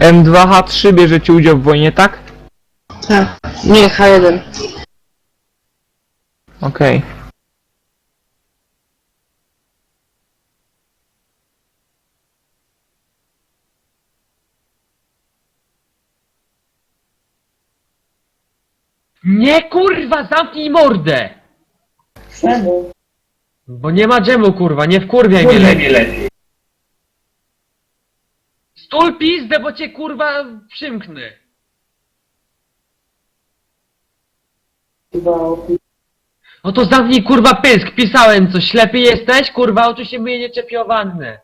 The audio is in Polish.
M2H3 bierzecie udział w wojnie, tak? Tak. Nie, H1. Okej. Nie kurwa, zamknij mordę! Czemu? Bo nie ma dżemu kurwa, nie wkurwiaj mnie lepiej. Stul pizdę, bo cię kurwa przymknę. No to zamknij kurwa pysk, pisałem coś, ślepy jesteś? Kurwa, oczu się myje nieczepiowany.